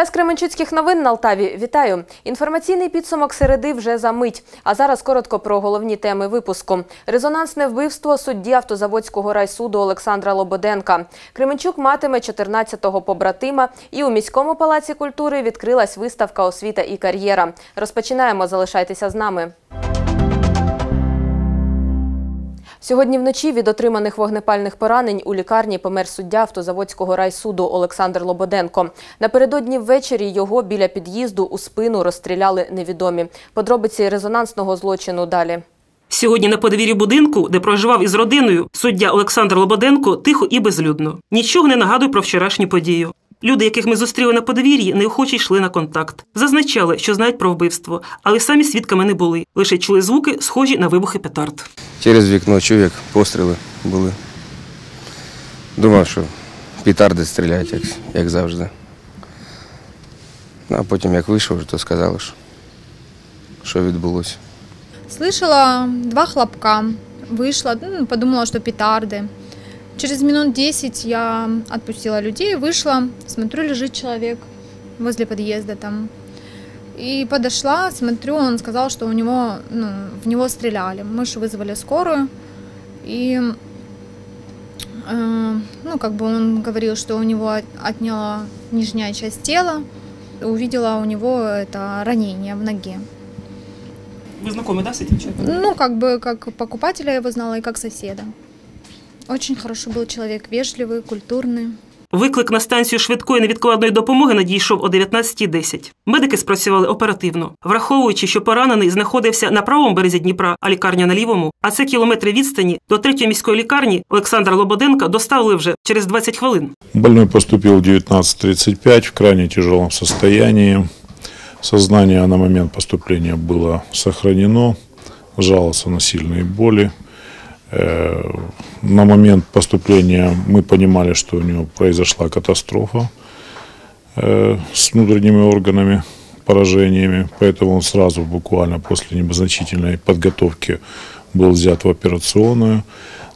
Час Кременчуцьких новин на Алтаві. Вітаю! Інформаційний підсумок середи вже за мить. А зараз коротко про головні теми випуску. Резонансне вбивство судді автозаводського райсуду Олександра Лободенка. Кременчук матиме 14-го побратима. І у міському палаці культури відкрилась виставка «Освіта і кар'єра». Розпочинаємо. Залишайтеся з нами. Сьогодні вночі від отриманих вогнепальних поранень у лікарні помер суддя автозаводського райсуду Олександр Лободенко. Напередодні ввечері його біля під'їзду у спину розстріляли невідомі. Подробиці резонансного злочину далі. Сьогодні на подвір'ї будинку, де проживав із родиною, суддя Олександр Лободенко тихо і безлюдно. Нічого не нагадує про вчорашню подію. Люди, яких ми зустріли на подвір'ї, неохоче йшли на контакт. Зазначали, що знають про вбивство, але самі свідками не були. Лише чули звуки, схожі на вибухи петард. Через вікно чув, як постріли були. Думав, що петарди стріляють, як, як завжди. Ну, а потім, як вийшов, то сказали, що, що відбулося. Слышала два хлопка. Вышла, ну, подумала, что петарды. Через минут 10 я отпустила людей, вышла, смотрю, лежит человек возле подъезда там. И подошла, смотрю, он сказал, что у него, ну, в него стреляли. Мы же вызвали скорую. И, э, ну, как бы он говорил, что у него от- отняла нижняя часть тела. Увидела у него это ранение в ноге. Ви знайомі, да, з цим чоловіком? Ну, как бы как покупателя я его знала и как соседа. Очень хороший был человек, вежливый, культурный. Виклик на станцію швидкої невідкладної допомоги надійшов о 19.10. Медики спрацювали оперативно, враховуючи, що поранений знаходився на правому березі Дніпра, а лікарня на лівому. А це кілометри відстані до третьої міської лікарні Олександра Лободенка доставили вже через 20 хвилин. Больной поступил в 19.35 в крайне тяжелом состоянии. Сознание на момент поступления было сохранено, жаловался на сильные боли. Э, На момент поступления мы понимали, что у него произошла катастрофа э, с внутренними органами, поражениями, поэтому он сразу, буквально после незначительной подготовки, был взят в операционную.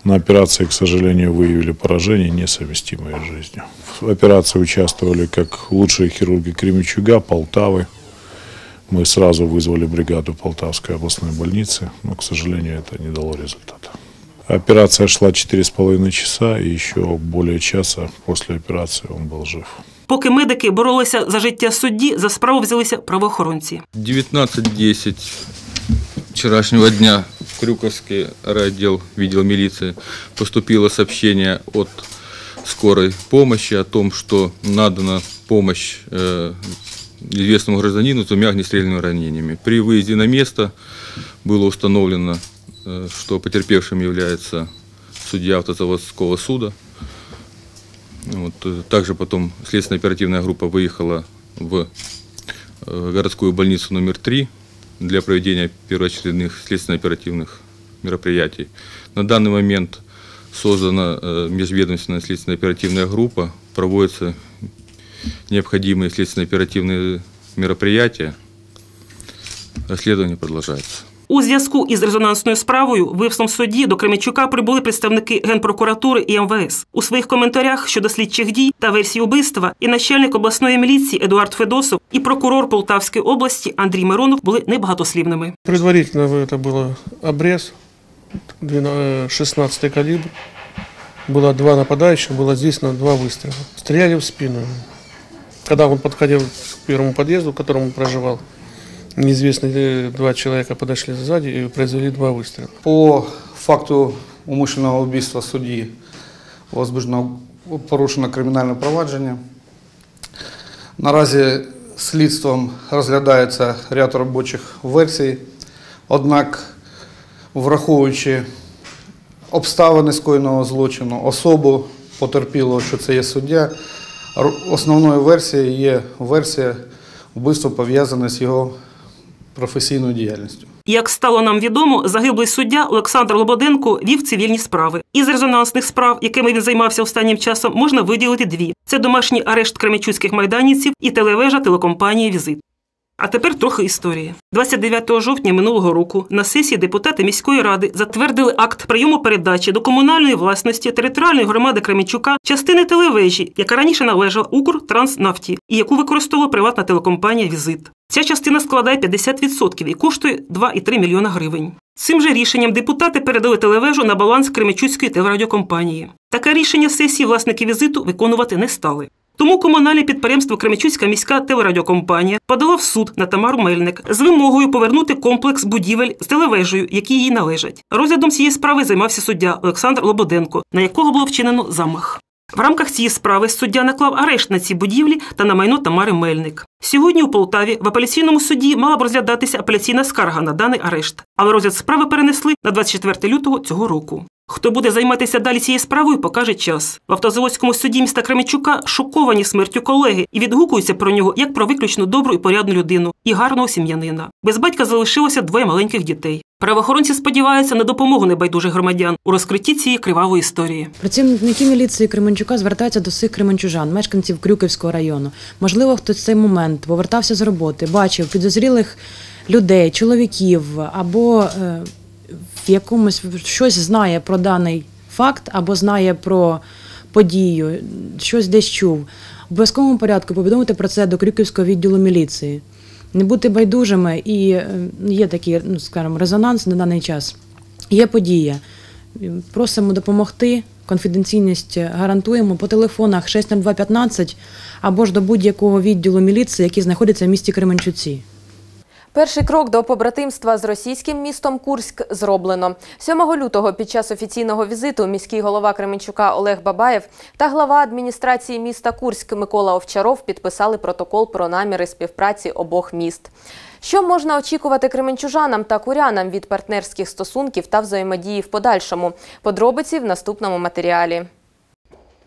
На операции, к сожалению, выявили поражения, несовместимые с жизнью. В операции участвовали как лучшие хирурги Кременчуга, Полтавы. Мы сразу вызвали бригаду Полтавской областной больницы, но, к сожалению, это не дало результата. Операция шла 4,5 часа, и еще более часа после операции он был жив. Поки медики боролися за життя судді, за справу взялися правоохоронці. 19.10 вчерашнего дня в Крюковский райотдел видел милиции поступило сообщение от скорой помощи о том, что надана помощь э, известному гражданину с двумя огнестрельными ранениями. При выезде на место было установлено, э, что потерпевшим является судья автозаводского суда. Вот, э, также потом следственная оперативная группа выехала в э, городскую больницу номер 3 для проведения первоочередных следственно-оперативных мероприятий. На данный момент создана э, межведомственная следственно-оперативная группа, проводятся необходимые следственно-оперативные мероприятия. Расследование продолжается. У зв'язку із резонансною справою вбивством судді до Кременчука прибули представники Генпрокуратури і МВС. У своїх коментарях щодо слідчих дій та версії убивства і начальник обласної міліції Едуард Федосов, і прокурор Полтавської області Андрій Миронов були небагатослівними. Предварительно это было обрез, 16 калибр. Было два нападающих, было здесь на два выстрела. Стреляли в спину. Когда он подходил к первому подъезду, в котором он проживал, неизвестные два человека подошли сзади и произвели два выстрела. По факту умишленого вбивства судді возбуждено порушено кримінальне провадження. Наразі слідством розглядається ряд робочих версій, однак, враховуючи обставини скоєного злочину, особу потерпілого, що це є суддя, основною версією є версія вбивства пов'язане з його професійною діяльністю. Як стало нам відомо, загиблий суддя Олександр Лободенко вів цивільні справи. Із резонансних справ, якими він займався останнім часом, можна виділити дві: це домашній арешт кременчуцьких майданівців і телевежа телекомпанії Візит. А тепер трохи історії. 29 жовтня минулого року на сесії депутати міської ради затвердили акт прийому передачі до комунальної власності територіальної громади Кременчука частини телевежі, яка раніше належала Укртранснафті і яку використовувала приватна телекомпанія Візит. Ця частина складає 50% і коштує 2,3 мільйона гривень. Цим же рішенням депутати передали телевежу на баланс Кременчуцької телерадіокомпанії. Таке рішення сесії власники візиту виконувати не стали. Тому комунальне підприємство Кременчуцька міська телерадіокомпанія подало в суд на Тамару Мельник з вимогою повернути комплекс будівель з телевежею, які їй належать. Розглядом цієї справи займався суддя Олександр Лободенко, на якого було вчинено замах. В рамках цієї справи суддя наклав арешт на ці будівлі та на майно Тамари Мельник. Сьогодні у Полтаві в апеляційному суді мала б розглядатися апеляційна скарга на даний арешт, але розгляд справи перенесли на 24 лютого цього року. Хто буде займатися далі цією справою, покаже час. В автозаводському суді міста Кременчука шоковані смертю колеги і відгукуються про нього як про виключно добру і порядну людину і гарного сім'янина. Без батька залишилося двоє маленьких дітей. Правоохоронці сподіваються на допомогу небайдужих громадян у розкритті цієї кривавої історії. Працівники міліції Кременчука звертаються до всіх кременчужан, мешканців Крюківського району. Можливо, хтось в цей момент повертався з роботи, бачив підозрілих людей, чоловіків або е, в якомусь щось знає про даний факт, або знає про подію, щось десь чув. В обов'язковому порядку повідомити про це до Крюківського відділу міліції. Не бути байдужими і е, є такий, ну скажімо, резонанс на даний час. Є подія. Просимо допомогти. Конфіденційність гарантуємо по телефонах 60215 або ж до будь-якого відділу міліції, який знаходиться в місті Кременчуці. Перший крок до побратимства з російським містом Курськ зроблено. 7 лютого під час офіційного візиту міський голова Кременчука Олег Бабаєв та глава адміністрації міста Курськ Микола Овчаров підписали протокол про наміри співпраці обох міст. Що можна очікувати кременчужанам та курянам від партнерських стосунків та взаємодії в подальшому? Подробиці в наступному матеріалі.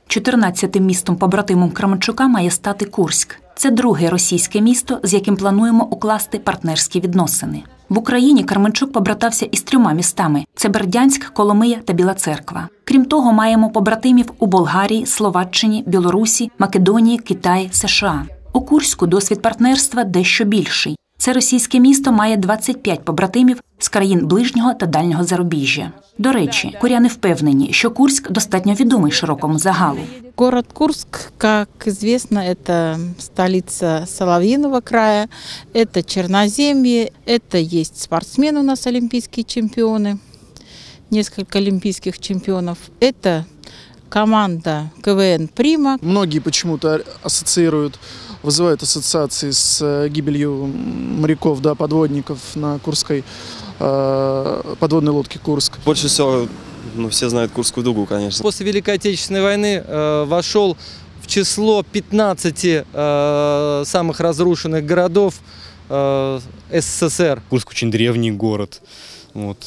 14-тим містом побратимом Кременчука має стати Курськ. Це друге російське місто, з яким плануємо укласти партнерські відносини. В Україні Карменчук побратався із трьома містами: це Бердянськ, Коломия та Біла Церква. Крім того, маємо побратимів у Болгарії, Словаччині, Білорусі, Македонії, Китаї, США. У Курську досвід партнерства дещо більший. Це російське місто має 25 побратимів з країн ближнього та дальнього зарубіжжя. До речі, куряни впевнені, що Курськ достатньо відомий широкому загалу. Город Курск, как известно, это столица Соловьиного края, это Черноземье, это есть спортсмены у нас олимпийские чемпионы, несколько олимпийских чемпионов. Это команда КВН «Прима». Многие почему-то ассоциируют, вызывают ассоциации с э, гибелью моряков, да, подводников на Курской э, подводной лодке Курск. Больше всего, ну, все знают Курскую дугу, конечно. После Великой Отечественной войны э, вошел в число 15 э, самых разрушенных городов э, СССР. Курск очень древний город, вот.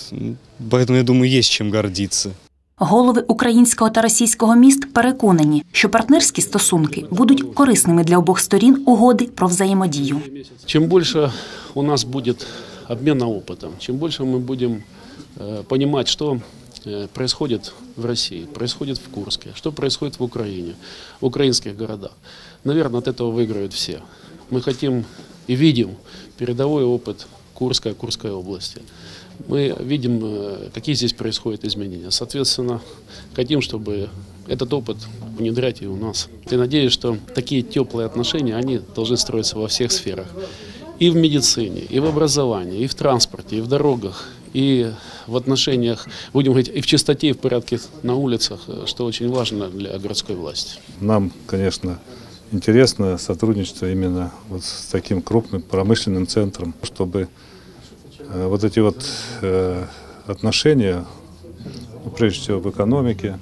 поэтому, я думаю, есть чем гордиться. Голови українського та російського міст переконані, що партнерські стосунки будуть корисними для обох сторін угоди про взаємодію. Чем больше у нас будет обмена опытом, чем больше мы будем э, понимать, что э, происходит в России, происходит в Курске, что происходит в Украине, в украинских городах, наверное, от этого выиграют все. Мы хотим и видим передовой опыт Курска, Курской области. Мы видим, э, какие здесь происходят изменения. Соответственно, хотим, чтобы этот опыт внедрять и у нас. И надеюсь, что такие теплые отношения, они должны строиться во всех сферах. И в медицине, и в образовании, и в транспорте, и в дорогах, и в отношениях, будем говорить, и в чистоте, и в порядке на улицах, э, что очень важно для городской власти. Нам, конечно, интересно сотрудничество именно вот с таким крупным промышленным центром, чтобы вот эти вот э, отношения, ну, прежде всего в экономике,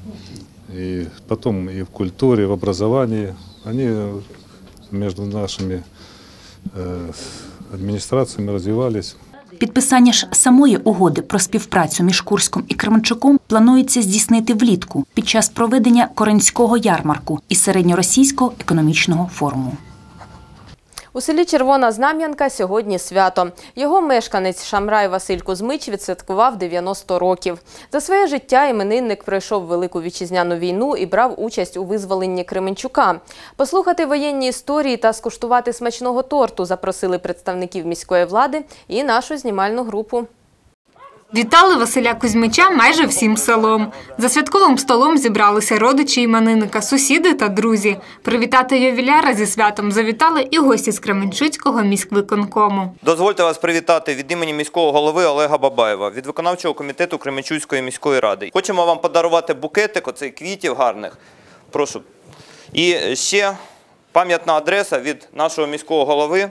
и потом и в культуре, и в образовании, они между нашими э, администрациями развивались. Підписання ж самої угоди про співпрацю між Курськом і Кременчуком планується здійснити влітку під час проведення Коринського ярмарку і середньоросійського економічного форуму. У селі Червона Знам'янка сьогодні свято. Його мешканець Шамрай Василь Кузьмич відсвяткував 90 років. За своє життя іменинник пройшов Велику вітчизняну війну і брав участь у визволенні Кременчука. Послухати воєнні історії та скуштувати смачного торту запросили представників міської влади і нашу знімальну групу. Вітали Василя Кузьмича майже всім селом. За святковим столом зібралися родичі іменинника, сусіди та друзі. Привітати ювіляра зі святом завітали і гості з Кременчуцького міськвиконкому. Дозвольте вас привітати від імені міського голови Олега Бабаєва від виконавчого комітету Кременчуцької міської ради. Хочемо вам подарувати букетик оцей квітів гарних. Прошу. І ще пам'ятна адреса від нашого міського голови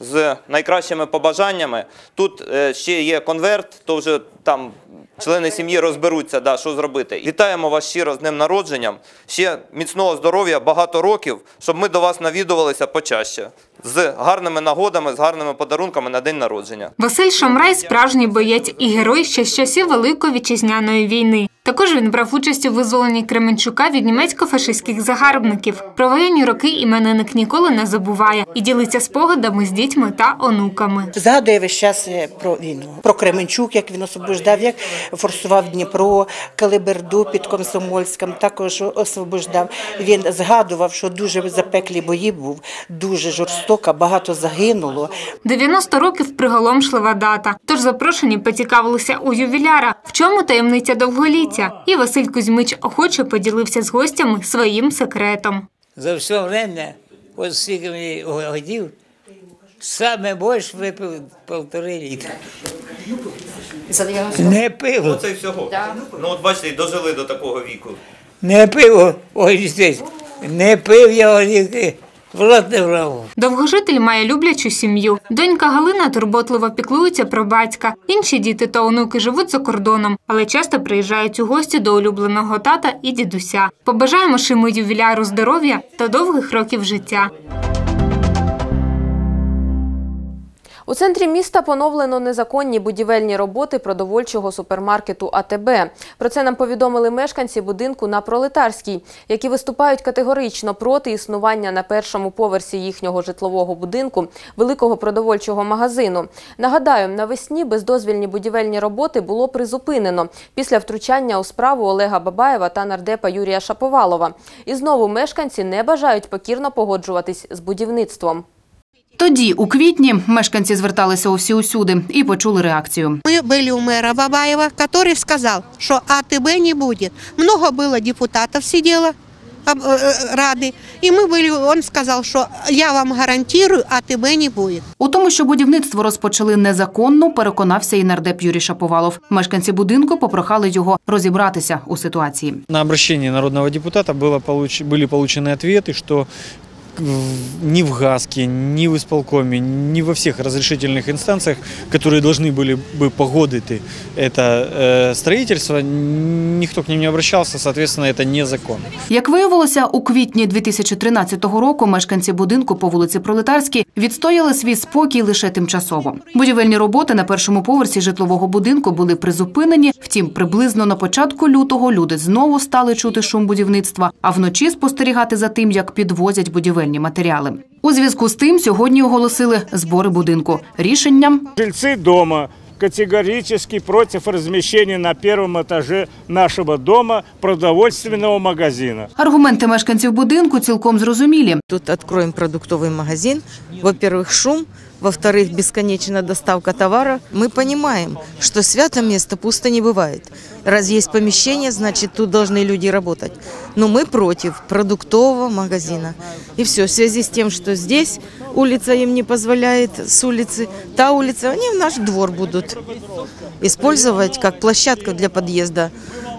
з найкращими побажаннями. Тут е, ще є конверт, то вже там члени сім'ї розберуться, да, що зробити. Вітаємо вас щиро з днем народженням. Ще міцного здоров'я, багато років, щоб ми до вас навідувалися почаще. З гарними нагодами, з гарними подарунками на день народження. Василь Шамрай справжній боєць і герой ще з часів Великої вітчизняної війни. Також він брав участь у визволенні Кременчука від німецько-фашистських загарбників. Про воєнні роки іменинник ніколи не забуває і ділиться спогадами з дітьми та онуками. Згадує весь час е, про війну, про Кременчук, як він освобождав, як форсував Дніпро, Калиберду під Комсомольськом, також освобождав. Він згадував, що дуже запеклі бої був, дуже жорстоко, багато загинуло. 90 років приголомшлива дата. Тож запрошені поцікавилися у ювіляра, в чому таємниця довголіття. І Василь Кузьмич охоче поділився з гостями своїм секретом. За все время, ось скільки мені годів, саме більше випив півтори літра. Не пиво. Оце всього. Ну от бачите, дожили до такого віку. Не пиво, ой, здесь. Не пив я горіхи, в рот не. Довгожитель має люблячу сім'ю. Донька Галина турботливо піклується про батька. Інші діти та онуки живуть за кордоном, але часто приїжджають у гості до улюбленого тата і дідуся. Побажаємо Шиму ювіляру здоров'я та довгих років життя. У центрі міста поновлено незаконні будівельні роботи продовольчого супермаркету АТБ. Про це нам повідомили мешканці будинку на Пролетарській, які виступають категорично проти існування на першому поверсі їхнього житлового будинку великого продовольчого магазину. Нагадаю, навесні бездозвільні будівельні роботи було призупинено після втручання у справу Олега Бабаєва та нардепа Юрія Шаповалова. І знову мешканці не бажають покірно погоджуватись з будівництвом. Тоді, у квітні, мешканці зверталися усі усюди і почули реакцію. Мы были у мэра Бабаева, который сказал, что АТБ не будет. Много было депутатов сидело об- э, э, рады, и мы были, он сказал, что я вам гарантирую, АТБ не будет. У тому, що будівництво розпочали незаконно, переконався і нардеп Юрій Шаповалов. Мешканці будинку попрохали його розібратися у ситуації. На обращение народного депутата было получ... были получены ответы, что в- ни в ГАСКе, ни в исполкоме, ни во всех разрешительных инстанциях, которые должны были бы погодить это э, строительство, никто к ним не обращался, соответственно, это незаконно. Як виявилося, у квітні 2013 року мешканці будинку по вулиці Пролетарській відстояли свій спокій лише тимчасово. Будівельні роботи на першому поверсі житлового будинку були призупинені. Втім, приблизно на початку лютого люди знову стали чути шум будівництва, а вночі спостерігати за тим, як підвозять будівельні матеріали. У зв'язку з тим сьогодні оголосили збори будинку. Рішенням Жильцы дома категорически против размещения на первом этаже нашего дома продовольственного магазина. аргументи мешканців будинку цілком зрозумілі. Тут откроем продуктовый магазин. Во-первых, шум. Во-вторых, бесконечная доставка товара. Мы понимаем, что свято место пусто не бывает. Раз есть помещение, значит, тут должны люди работать. Но мы против продуктового магазина. И все. В связи с тем, что здесь улица им не позволяет с улицы, та улица, они в наш двор будут использовать как площадку для подъезда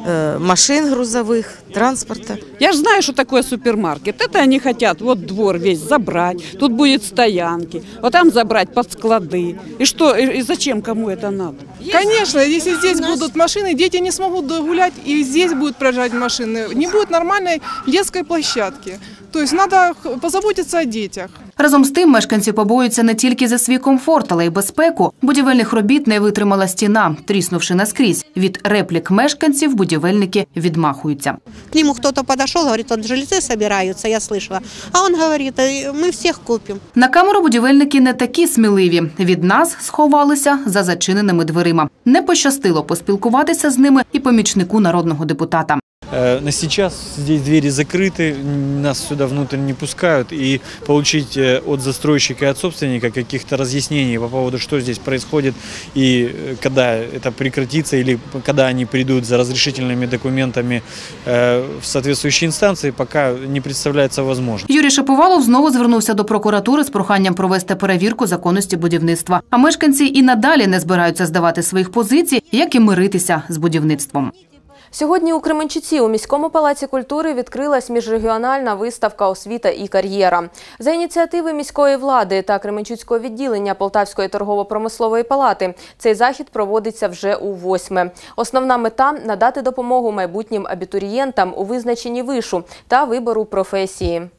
э, машин грузовых, транспорта. Я же знаю, что такое супермаркет. Это они хотят вот двор весь забрать, тут будет стоянки, вот там забрать под склады. И что, и зачем кому это надо? Конечно, если здесь будут машины, дети не смогут гулять, и здесь будут проезжать машины. Не будет нормальной детской площадки. То То есть надо х- позаботиться о детях. Разом з тим, мешканці побоюються не тільки за свій комфорт, але й безпеку. Будівельних робіт не витримала стіна, тріснувши наскрізь. Від реплік мешканців будівельники відмахуються. К нему кто-то подошел, говорит, вот жильцы собираются, я слышала. А он говорит, «Э, мы всех купим. На камеру будівельники не такі сміливі. Від нас сховалися за зачиненими дверима. Не пощастило поспілкуватися з ними і помічнику народного депутата. Э, На сейчас здесь двери закрыты, нас сюда внутрь не пускают, и получить э, от застройщика и от собственника каких-то разъяснений по поводу, что здесь происходит и э, когда это прекратится, или когда они придут за разрешительными документами э, в соответствующие инстанции, пока не представляется возможным. Юрій Шаповалов знову звернувся до прокуратури з проханням провести перевірку законності будівництва. А мешканці і надалі не збираються здавати своїх позицій, як і миритися з будівництвом. Сьогодні у Кременчуці у міському палаці культури відкрилась міжрегіональна виставка освіта і кар'єра. За ініціативи міської влади та Кременчуцького відділення Полтавської торгово-промислової палати цей захід проводиться вже у восьме. Основна мета надати допомогу майбутнім абітурієнтам у визначенні вишу та вибору професії.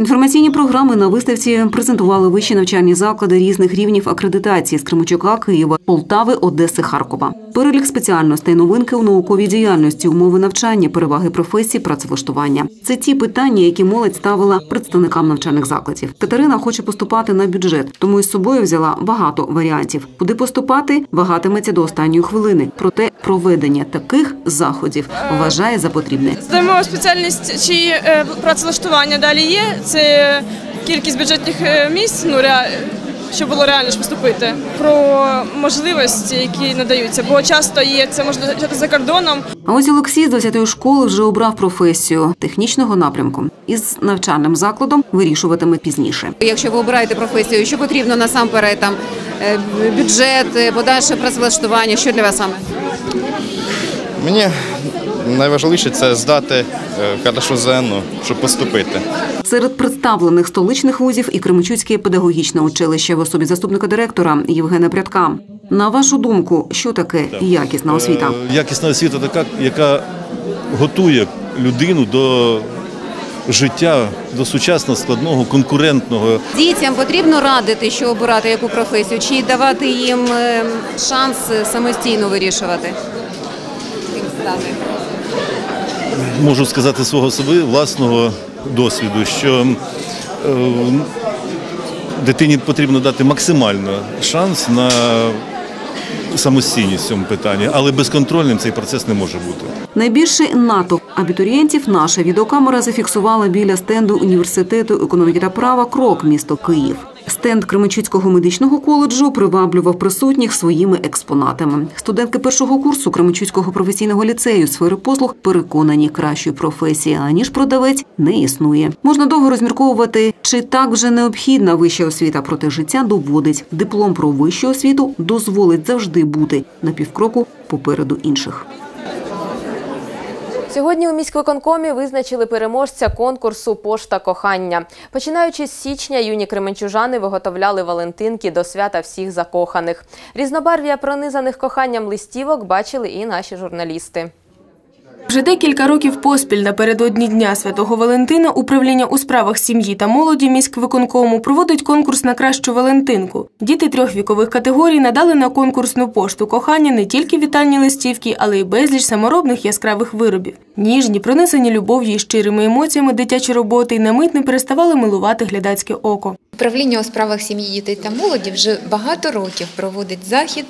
Інформаційні програми на виставці презентували вищі навчальні заклади різних рівнів акредитації з Кременчука, Києва, Полтави, Одеси, Харкова. Перелік спеціальностей, новинки у науковій діяльності, умови навчання, переваги професій, працевлаштування. Це ті питання, які молодь ставила представникам навчальних закладів. Катерина хоче поступати на бюджет, тому із собою взяла багато варіантів. Куди поступати, вагатиметься до останньої хвилини. Проте проведення таких заходів вважає за потрібне. Здаємо спеціальність чи е, працевлаштування далі є. Це кількість бюджетних е, місць, ну щоб було реально ж поступити. Про можливості, які надаються, бо часто є це можна навчати за кордоном. А ось Олексій з 10-ї школи вже обрав професію технічного напрямку. Із навчальним закладом вирішуватиме пізніше. Якщо ви обираєте професію, що потрібно насамперед там е, бюджет, е, подальше працевлаштування, що для вас саме? Мені найважливіше це здати е, хорошо ЗНО, щоб поступити. Серед представлених столичних вузів і Кременчуцьке педагогічне училище в особі заступника директора Євгена Прядка. На вашу думку, що таке якісна освіта? Е, Якісна освіта така, яка готує людину до життя, до сучасного, складного, конкурентного. Дітям потрібно радити, що обирати яку професію, чи давати їм е, шанс е, самостійно вирішувати. Стати? Можу сказати свого себе власного досвіду, що е, дитині потрібно дати максимально шанс на самостійність в цьому питанні, але безконтрольним цей процес не може бути. Найбільший натовп абітурієнтів наша відеокамера зафіксувала біля стенду університету економіки та права Крок, місто Київ. Стенд Кременчуцького медичного коледжу приваблював присутніх своїми експонатами. Студентки першого курсу Кременчуцького професійного ліцею сфери послуг переконані, кращої професії аніж продавець не існує. Можна довго розмірковувати, чи так вже необхідна вища освіта, проте життя доводить. Диплом про вищу освіту дозволить завжди бути на півкроку попереду інших. Сьогодні у міськвиконкомі визначили переможця конкурсу Пошта кохання. Починаючи з січня, юні кременчужани виготовляли валентинки до свята всіх закоханих. Різнобарв'я пронизаних коханням листівок бачили і наші журналісти. Вже декілька років поспіль напередодні Дня Святого Валентина управління у справах сім'ї та молоді міськвиконкому проводить конкурс на кращу Валентинку. Діти трьох вікових категорій надали на конкурсну пошту кохання не тільки вітальні листівки, але й безліч саморобних яскравих виробів. Ніжні, пронесені любов'ю і щирими емоціями дитячі роботи й на мить не переставали милувати глядацьке око. Управління у справах сім'ї, дітей та молоді вже багато років проводить захід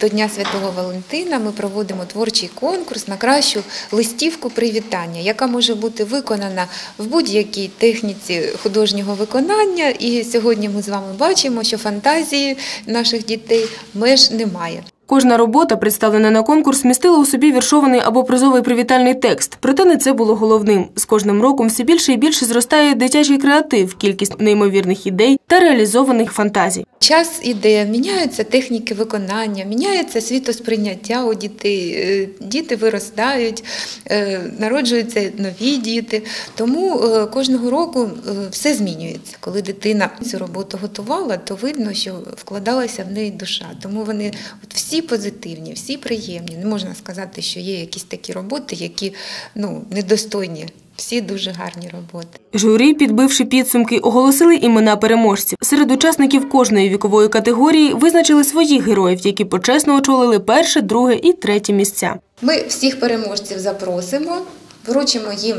до Дня Святого Валентина. Ми проводимо творчий конкурс на кращу листівку привітання, яка може бути виконана в будь-якій техніці художнього виконання. І сьогодні ми з вами бачимо, що фантазії наших дітей меж немає. Кожна робота, представлена на конкурс, містила у собі віршований або призовий привітальний текст. Проте не це було головним. З кожним роком все більше і більше зростає дитячий креатив, кількість неймовірних ідей та реалізованих фантазій. Час іде, міняються техніки виконання, міняється світосприйняття у дітей. Е, Діти виростають, е, народжуються нові діти. Тому е, кожного року все змінюється. Коли дитина цю роботу готувала, то видно, що вкладалася в неї душа. Тому вони от всі позитивні, всі приємні. Не можна сказати, що є якісь такі роботи, які ну, недостойні Всі дуже гарні роботи. Журі, підбивши підсумки, оголосили імена переможців. Серед учасників кожної вікової категорії визначили своїх героїв, які почесно очолили перше, друге і третє місця. Ми всіх переможців запросимо, вручимо їм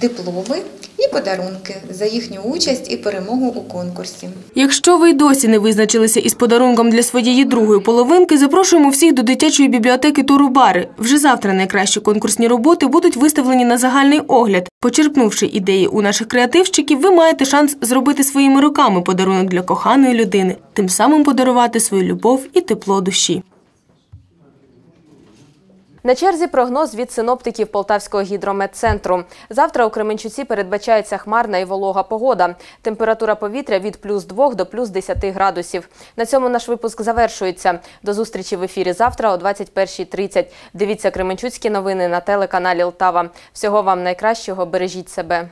дипломи і подарунки за їхню участь і перемогу у конкурсі. Якщо ви й досі не визначилися із подарунком для своєї другої половинки, запрошуємо всіх до дитячої бібліотеки Турубари. Вже завтра найкращі конкурсні роботи будуть виставлені на загальний огляд. Почерпнувши ідеї у наших креативщиків, ви маєте шанс зробити своїми руками подарунок для коханої людини, тим самим подарувати свою любов і тепло душі. На черзі прогноз від синоптиків Полтавського гідрометцентру. Завтра у Кременчуці передбачається хмарна і волога погода. Температура повітря від плюс 2 до плюс 10 градусів. На цьому наш випуск завершується. До зустрічі в ефірі завтра о 21.30. Дивіться Кременчуцькі новини на телеканалі Лтава. Всього вам найкращого, бережіть себе.